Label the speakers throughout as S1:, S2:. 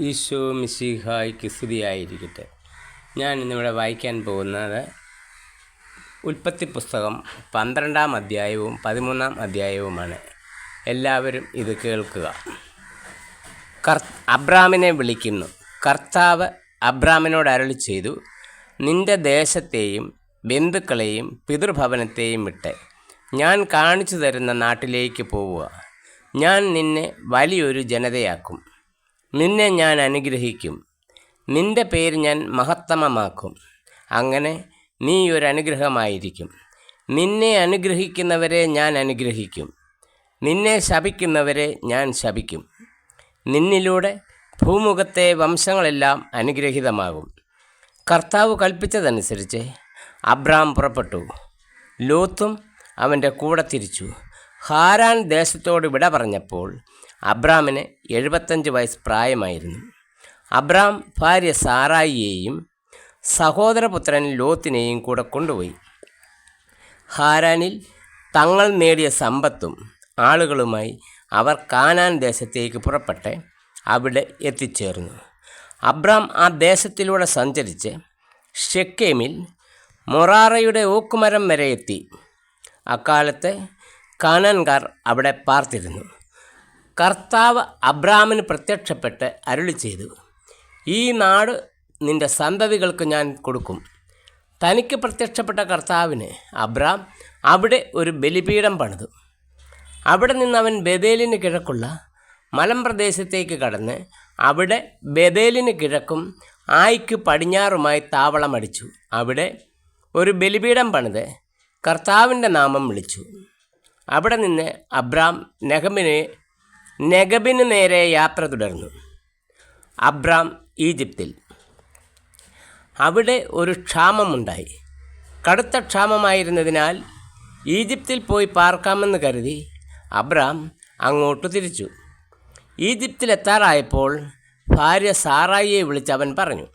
S1: ഈശോ മിശിഹായ്ക്ക് സ്തുതിയായിരിക്കട്ടെ ഞാൻ ഇന്നിവിടെ വായിക്കാൻ പോകുന്നത് ഉൽപ്പത്തി പുസ്തകം പന്ത്രണ്ടാം അധ്യായവും പതിമൂന്നാം അധ്യായവുമാണ്. എല്ലാവരും ഇത് കേൾക്കുക. കർ അബ്രാമിനെ വിളിക്കുന്നു. കർത്താവ് അബ്രാമിനോട് അരളി ചെയ്തു നിന്റെ ദേശത്തെയും ബന്ധുക്കളെയും പിതൃഭവനത്തെയും വിട്ട്. ഞാൻ കാണിച്ചു തരുന്ന നാട്ടിലേക്ക് പോവുക. ഞാൻ നിന്നെ വലിയൊരു ജനതയാക്കും. നിന്നെ ഞാൻ അനുഗ്രഹിക്കും. നിന്റെ പേര് ഞാൻ മഹത്തമമാക്കും. അങ്ങനെ നീ ഒരു അനുഗ്രഹമായിരിക്കും നിന്നെ അനുഗ്രഹിക്കുന്നവരെ ഞാൻ അനുഗ്രഹിക്കും. നിന്നെ ശപിക്കുന്നവരെ ഞാൻ ശപിക്കും. നിന്നിലൂടെ ഭൂമുഖത്തെ വംശങ്ങളെല്ലാം അനുഗ്രഹീതമാകും. കർത്താവ് കൽപ്പിച്ചതനുസരിച്ച് അബ്രാം പുറപ്പെട്ടു. ലോത്തും അവന്റെ കൂടെ തിരിച്ചു. ഹാരാൻ ദേശത്തോട് വിട പറഞ്ഞപ്പോൾ അബ്രാമിന് എഴുപത്തഞ്ച് വയസ്സ് പ്രായമായിരുന്നു. അബ്രാം ഭാര്യ സാറായിയെയും സഹോദരപുത്രൻ ലോത്തിനെയും കൂടെ കൊണ്ടുപോയി. ഹാരാനിൽ തങ്ങൾ നേടിയ സമ്പത്തും ആളുകളുമായി അവർ കാനാൻ ദേശത്തേക്ക് പുറപ്പെട്ട് അവിടെ എത്തിച്ചേർന്നു. അബ്രാം ആ ദേശത്തിലൂടെ സഞ്ചരിച്ച് ഷെക്കേമിൽ മൊറാറയുടെ ഓക്കുമരം വരെ എത്തി. അക്കാലത്ത് കാനാൻകാർ അവിടെ പാർത്തിരുന്നു. കർത്താവ് അബ്രാമിന് പ്രത്യക്ഷപ്പെട്ട് അരുളി ചെയ്തു ഈ നാട് നിന്റെ സന്തതികൾക്ക് ഞാൻ കൊടുക്കും. തനിക്ക് പ്രത്യക്ഷപ്പെട്ട കർത്താവിന് അബ്രാം അവിടെ ഒരു ബലിപീഠം പണിതു. അവിടെ നിന്ന് അവൻ ബദേലിന് കിഴക്കുള്ള മലമ്പ്രദേശത്തേക്ക് കടന്ന് അവിടെ ബദേലിന് കിഴക്കും ആയിക്ക് പടിഞ്ഞാറുമായി താവളമടിച്ചു. അവിടെ ഒരു ബലിപീഠം പണിത് കർത്താവിന്റെ നാമം വിളിച്ചു. അവിടെ നിന്ന് അബ്രാം നെഹബിന് നെഗബിന് നേരെ യാത്ര തുടർന്നു. അബ്രാം ഈജിപ്തിൽ. അവിടെ ഒരു ക്ഷാമമുണ്ടായി. കടുത്ത ക്ഷാമമായിരുന്നതിനാൽ ഈജിപ്തിൽ പോയി പാർക്കാമെന്ന് കരുതി അബ്രാം അങ്ങോട്ട് തിരിച്ചു. ഈജിപ്തിലെത്താറായപ്പോൾ ഭാര്യ സാറായിയെ വിളിച്ച് അവൻ പറഞ്ഞു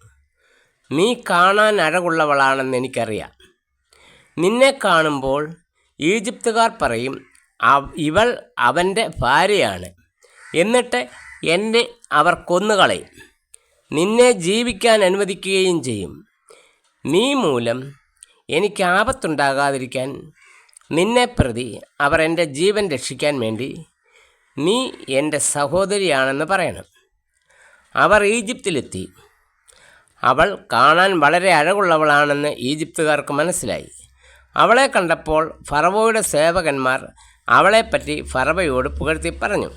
S1: നീ കാണാൻ അഴകുള്ളവളാണെന്ന് എനിക്കറിയാം. നിന്നെ കാണുമ്പോൾ ഈജിപ്തുകാർ പറയും ഇവൾ അവന്റെ ഭാര്യയാണ്. എന്നിട്ട് എന്നെ അവർ കൊന്നുകളയും. നിന്നെ ജീവിക്കാൻ അനുവദിക്കുകയും ചെയ്യും. നീ മൂലം എനിക്ക് ആപത്തുണ്ടാകാതിരിക്കാൻ നിന്നെ പ്രതി അവർ എന്റെ ജീവൻ രക്ഷിക്കാൻ വേണ്ടി നീ എന്റെ സഹോദരിയാണെന്ന് പറയണം. അവർ ഈജിപ്തിലെത്തി. അവൾ കാണാൻ വളരെ അഴകുള്ളവളാണെന്ന് ഈജിപ്തുകാർക്ക് മനസ്സിലായി. അവളെ കണ്ടപ്പോൾ ഫറവോയുടെ സേവകന്മാർ അവളെപ്പറ്റി ഫറവയോട് പുകഴ്ത്തി പറഞ്ഞു.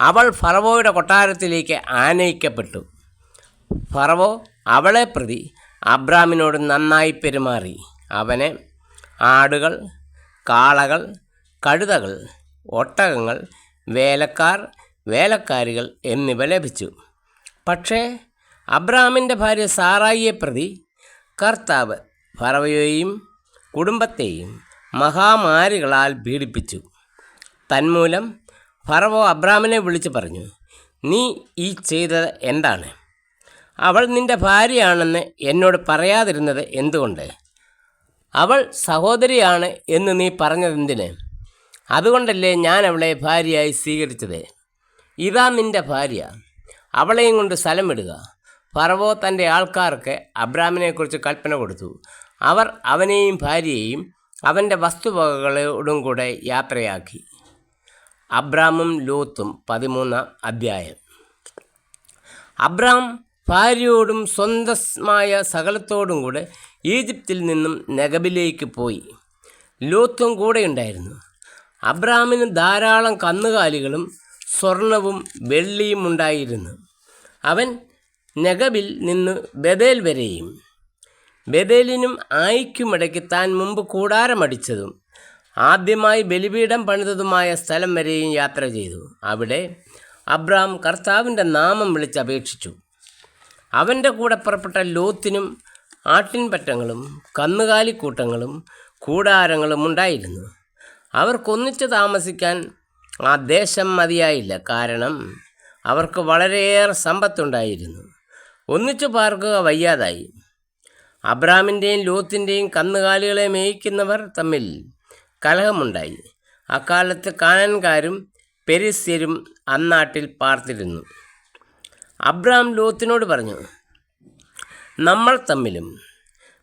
S1: അവൾ ഫറവോയുടെ കൊട്ടാരത്തിലേക്ക് ആനയിക്കപ്പെട്ടു. ഫറവോ അവളെ പ്രതി അബ്രാമിനോട് നന്നായി പെരുമാറി. അവനെ ആടുകൾ കാളകൾ കഴുതകൾ ഒട്ടകങ്ങൾ വേലക്കാർ വേലക്കാരികൾ എന്നിവ ലഭിച്ചു. പക്ഷേ അബ്രാമിന്റെ ഭാര്യ സാറായിയെ പ്രതി കർത്താവ് ഫറവയെയും കുടുംബത്തെയും മഹാമാരികളാൽ പീഡിപ്പിച്ചു. തന്മൂലം ഫറവോ അബ്രാമിനെ വിളിച്ചു പറഞ്ഞു നീ ഈ ചെയ്തത് എന്താണ്? അവൾ നിന്റെ ഭാര്യയാണെന്ന് എന്നോട് പറയാതിരുന്നത് എന്തുകൊണ്ട്? അവൾ സഹോദരിയാണ് എന്ന് നീ പറഞ്ഞതെന്തിന്? അതുകൊണ്ടല്ലേ ഞാൻ അവളെ ഭാര്യയായി സ്വീകരിച്ചത്. ഇതാ നിന്റെ ഭാര്യ. അവളെയും കൊണ്ട് സ്ഥലം വിടുക. ഫറവോ തന്റെ ആൾക്കാർക്ക് അബ്രാമിനെക്കുറിച്ച് കൽപ്പന കൊടുത്തു. അവർ അവനെയും ഭാര്യയെയും അവന്റെ വസ്തുവകകളോടും കൂടെ യാത്രയാക്കി. അബ്രാമും ലോത്തും പതിമൂന്നാം അധ്യായം. അബ്രാം ഭാര്യയോടും സ്വന്തമായ സകലത്തോടും കൂടെ ഈജിപ്തിൽ നിന്നും നെഗബിലേക്ക് പോയി. ലോത്തും കൂടെയുണ്ടായിരുന്നു അബ്രാമിന് ധാരാളം കന്നുകാലികളും സ്വർണവും വെള്ളിയും ഉണ്ടായിരുന്നു. അവൻ നെഗബിൽ നിന്ന് ബദേൽ വരെയും. ബദേലിനും ആയിക്കുമിടയ്ക്ക് താൻ മുമ്പ് കൂടാരമടിച്ചതും ആദ്യമായി ബലിപീഠം പണിതതുമായ സ്ഥലം വരെയും യാത്ര ചെയ്തു. അവിടെ അബ്രാം കർത്താവിന്റെ നാമം വിളിച്ചപേക്ഷിച്ചു അവന്റെ കൂടെ പുറപ്പെട്ട ലോത്തിനും ആട്ടിൻപറ്റങ്ങളും കന്നുകാലിക്കൂട്ടങ്ങളും കൂടാരങ്ങളും ഉണ്ടായിരുന്നു. അവർക്കൊന്നിച്ച് താമസിക്കാൻ ആ ദേശം മതിയായില്ല. കാരണം അവർക്ക് വളരെയേറെ സമ്പത്തുണ്ടായിരുന്നു. ഒന്നിച്ചു പാർക്കുക വയ്യാതായി. അബ്രാമിന്റെയും ലോത്തിന്റെയും കന്നുകാലികളെ മേയിക്കുന്നവർ തമ്മിൽ കലഹമുണ്ടായി അക്കാലത്ത് കാനൻകാരും പെരിസ്യരും അന്നാട്ടിൽ പാർത്തിരുന്നു. അബ്രാം ലോത്തിനോട് പറഞ്ഞു നമ്മൾ തമ്മിലും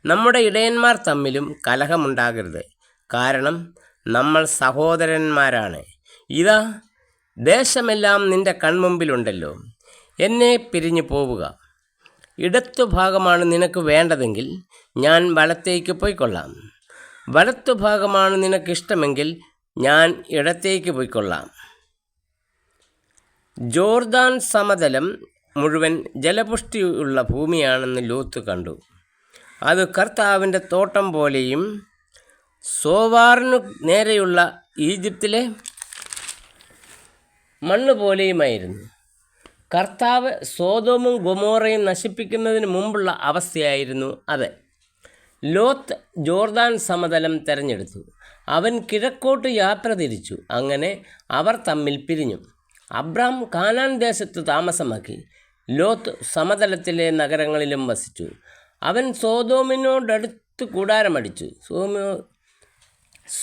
S1: നമ്മുടെ ഇടയന്മാർ തമ്മിലും കലഹമുണ്ടാകരുത്. കാരണം നമ്മൾ സഹോദരന്മാരാണ്. ഇതാ ദേശമെല്ലാം നിന്റെ കൺമുമ്പിലുണ്ടല്ലോ. എന്നെ പിരിഞ്ഞു പോവുക. ഇടത്തു ഭാഗമാണ് നിനക്ക് വേണ്ടതെങ്കിൽ ഞാൻ വലത്തേക്ക് പോയിക്കൊള്ളാം. വലത്തു ഭാഗമാണ് നിനക്കിഷ്ടമെങ്കിൽ ഞാൻ ഇടത്തേക്ക് പോയിക്കൊള്ളാം. ജോർദാൻ സമതലം മുഴുവൻ ജലപുഷ്ടിയുള്ള ഭൂമിയാണെന്ന് ലോത്ത് കണ്ടു. അത് കർത്താവിന്റെ തോട്ടം പോലെയും സോവാറിനു നേരെയുള്ള ഈജിപ്തിലെ മണ്ണ് പോലെയുമായിരുന്നു. കർത്താവ് സോതോമും ഗൊമോറയും നശിപ്പിക്കുന്നതിന് മുമ്പുള്ള അവസ്ഥയായിരുന്നു അത്. ലോത്ത് ജോർദാൻ സമതലം തെരഞ്ഞെടുത്തു. അവൻ കിഴക്കോട്ട് യാത്ര തിരിച്ചു. അങ്ങനെ അവർ തമ്മിൽ പിരിഞ്ഞു. അബ്രാം കാനാൻ ദേശത്ത് താമസമാക്കി. ലോത്ത് സമതലത്തിലെ നഗരങ്ങളിലും വസിച്ചു. അവൻ സോതോമിനോടടുത്ത് കൂടാരമടിച്ചു. സോമോ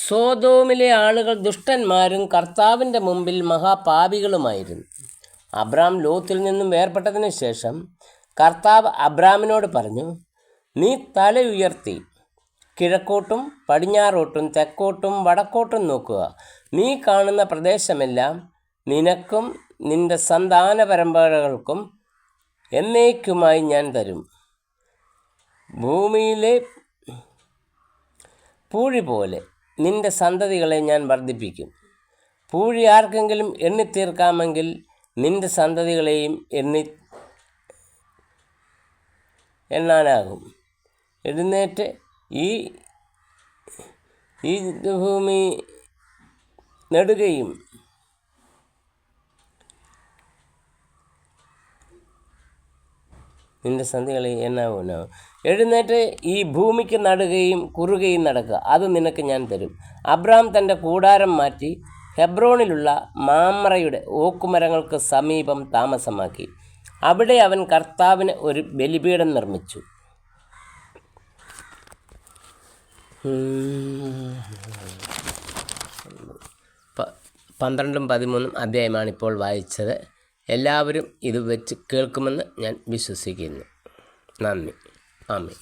S1: സോതോമിലെ ആളുകൾ ദുഷ്ടന്മാരും കർത്താവിന്റെ മുമ്പിൽ മഹാപാപികളുമായിരുന്നു. അബ്രാം ലോത്തിൽ നിന്നും വേർപെട്ടതിന് ശേഷം കർത്താവ് അബ്രാമിനോട് പറഞ്ഞു നീ തല ഉയർത്തി. കിഴക്കോട്ടും പടിഞ്ഞാറോട്ടും തെക്കോട്ടും വടക്കോട്ടും നോക്കുക. നീ കാണുന്ന പ്രദേശമെല്ലാം നിനക്കും നിന്റെ സന്താന പരമ്പരകൾക്കും എന്നേക്കുമായി ഞാൻ തരും. ഭൂമിയിലെ പൂഴി പോലെ നിന്റെ സന്തതികളെ ഞാൻ വർദ്ധിപ്പിക്കും. പൂഴി ആർക്കെങ്കിലും എണ്ണിത്തീർക്കാമെങ്കിൽ നിന്റെ സന്തതികളെയും എണ്ണി എണ്ണാനാകും. എഴുന്നേറ്റ് ഈ ഈ ഭൂമി നടുകയും നിന്റെ സന്ധികളെ എന്നാവുന്നാവും എഴുന്നേറ്റ് ഈ ഭൂമിക്ക് നടുകയും കുറുകയും നടക്കുക. അത് നിനക്ക് ഞാൻ തരും. അബ്രാം തന്റെ കൂടാരം മാറ്റി ഹെബ്രോണിലുള്ള മാമ്രയുടെ ഓക്കുമരങ്ങൾക്ക് സമീപം താമസമാക്കി. അവിടെ അവൻ കർത്താവിന് ഒരു ബലിപീഠം നിർമ്മിച്ചു. പന്ത്രണ്ടും പതിമൂന്നും അധ്യായമാണ് ഇപ്പോൾ വായിച്ചത്. എല്ലാവരും ഇത് വെച്ച് കേൾക്കുമെന്ന് ഞാൻ വിശ്വസിക്കുന്നു. നന്ദി. ആമേ